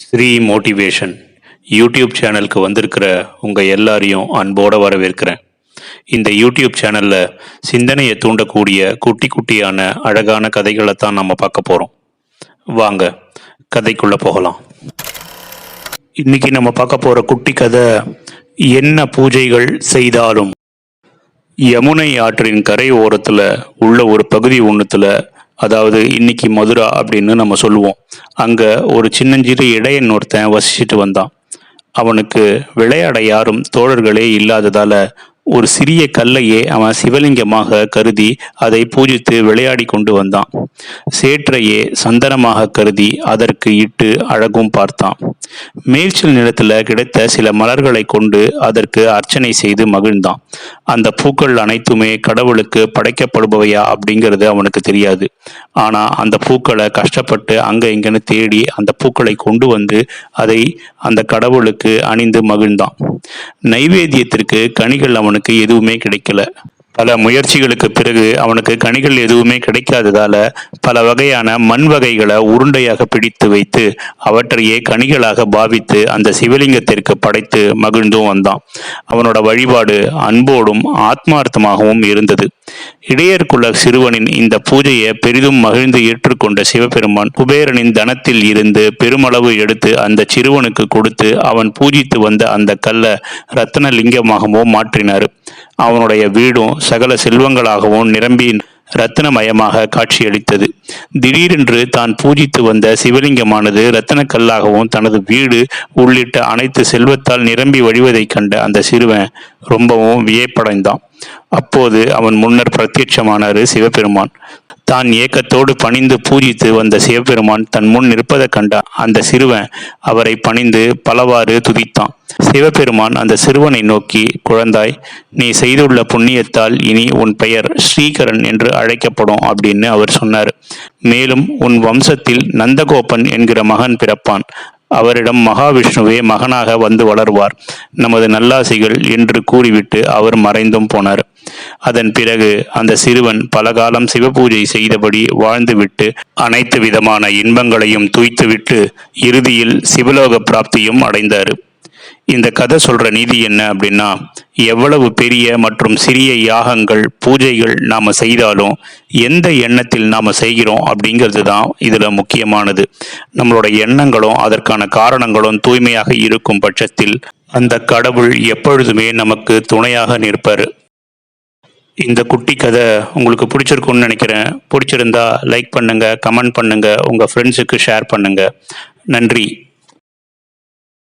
Sri motivation YouTube சேனலுக்கு வந்திருக்கிற உங்கள் எல்லாரையும் அன்போடு வரவேற்கிறேன். இந்த யூடியூப் சேனலில் சிந்தனையை தூண்டக்கூடிய குட்டி குட்டியான அழகான கதைகளை தான் நம்ம பார்க்க போகிறோம் வாங்க கதைக்குள்ளே போகலாம். இன்னைக்கு நம்ம பார்க்க போகிற குட்டி கதை என்ன பூஜைகள் செய்தாலும் யமுனை ஆற்றின் கரை ஓரத்தில் உள்ள ஒரு பகுதி ஒன்றுத்தில் அதாவது இன்னைக்கு மதுரா அப்படின்னு நம்ம சொல்லுவோம். அங்கே ஒரு சின்னஞ்சிறு இடையன் ஒருத்தன் வசிச்சுட்டு வந்தான். அவனுக்கு விளையாட யாரும் தோழர்களே இல்லாததால ஒரு சிறிய கல்லையே அவன் சிவலிங்கமாக கருதி அதை பூஜித்து விளையாடி கொண்டு வந்தான். சேற்றையே சந்தனமாக கருதி அதற்கு இட்டு அழகும் பார்த்தான். மேய்ச்சல் நிலத்தில் கிடைத்த சில மலர்களை கொண்டு அதற்கு அர்ச்சனை செய்து மகிழ்ந்தான். அந்த பூக்கள் அனைத்துமே கடவுளுக்கு படைக்கப்படுபவையா அப்படிங்கிறது அவனுக்கு தெரியாது. ஆனால் அந்த பூக்களை கஷ்டப்பட்டு அங்க இங்கன்னு தேடி அந்த பூக்களை கொண்டு வந்து அதை அந்த கடவுளுக்கு அணிந்து மகிழ்ந்தான். நைவேத்தியத்திற்கு கனிகள் அவன் அவனுக்கு எதுவுமே கிடைக்கல. பல முயற்சிகளுக்கு பிறகு அவனுக்கு கனிகள் எதுவுமே கிடைக்காததால பல வகையான மண் வகைகளை உருண்டையாக பிடித்து வைத்து அவற்றையே கனிகளாக பாவித்து அந்த சிவலிங்கத்திற்கு படைத்து மகிழ்ந்தும் வந்தான். அவனோட வழிபாடு அன்போடும் ஆத்மார்த்தமாகவும் இருந்தது. இடையர்குல சிறுவனின் இந்த பூஜையை பெரிதும் மகிழ்ந்து ஏற்றுக்கொண்ட சிவபெருமான் குபேரனின் தனத்தில் இருந்து பெருமளவு எடுத்து அந்த சிறுவனுக்கு கொடுத்து அவன் பூஜித்து வந்த அந்த கல்லை ரத்தன லிங்கமாகவும் மாற்றினார். அவனுடைய வீடும் சகல செல்வங்களாகவும் நிரம்பி ரத்தினமயமாக காட்சியளித்தது. திடீரென்று தான் பூஜித்து வந்த சிவலிங்கமானது ரத்தினக்கல்லாகவும் தனது வீடு உள்ளிட்ட அனைத்து செல்வத்தால் நிரம்பி வழிவதைக் கண்ட அந்த சிறுவன் ரொம்பவும் வியப்படைந்தான். அப்போது அவன் முன்னர் பிரத்யட்சமானாரு சிவபெருமான். தான் ஏக்கத்தோடு பணிந்து பூஜித்து வந்த சிவபெருமான் தன் முன் நிற்பதைக் கண்ட அந்த சிறுவன் அவரை பணிந்து பலவாறு துதித்தான். சிவபெருமான் அந்த சிறுவனை நோக்கி குழந்தாய் நீ செய்துள்ள புண்ணியத்தால் இனி உன் பெயர் ஸ்ரீகரன் என்று அழைக்கப்படும் அப்படின்னு அவர் சொன்னார். மேலும் உன் வம்சத்தில் நந்தகோபன் என்கிற மகன் பிறப்பான். அவரிடம் மகாவிஷ்ணுவே மகனாக வந்து வளர்வார். நமது நல்லாசிகள் என்று கூறிவிட்டு அவர் மறைந்தும் போனார். அதன் பிறகு அந்த சிறுவன் பலகாலம் சிவபூஜை செய்தபடி வாழ்ந்துவிட்டு அனைத்து விதமான இன்பங்களையும் துய்த்துவிட்டு இறுதியில் சிவலோக பிராப்தியும் அடைந்தார். இந்த கதை சொல்ற நீதி என்ன அப்படின்னா எவ்வளவு பெரிய மற்றும் சிறிய யாகங்கள் பூஜைகள் நாம் செய்தாலும் எந்த எண்ணத்தில் நாம் செய்கிறோம் அப்படிங்கிறது தான் இதில் முக்கியமானது. நம்மளோட எண்ணங்களும் அதற்கான காரணங்களும் தூய்மையாக இருக்கும் பட்சத்தில் அந்த கடவுள் எப்பொழுதுமே நமக்கு துணையாக நிற்பார். இந்த குட்டி கதை உங்களுக்கு பிடிச்சிருக்கும்னு நினைக்கிறேன். பிடிச்சிருந்தா லைக் பண்ணுங்கள் கமெண்ட் பண்ணுங்கள் உங்கள் ஃப்ரெண்ட்ஸுக்கு ஷேர் பண்ணுங்கள் நன்றி.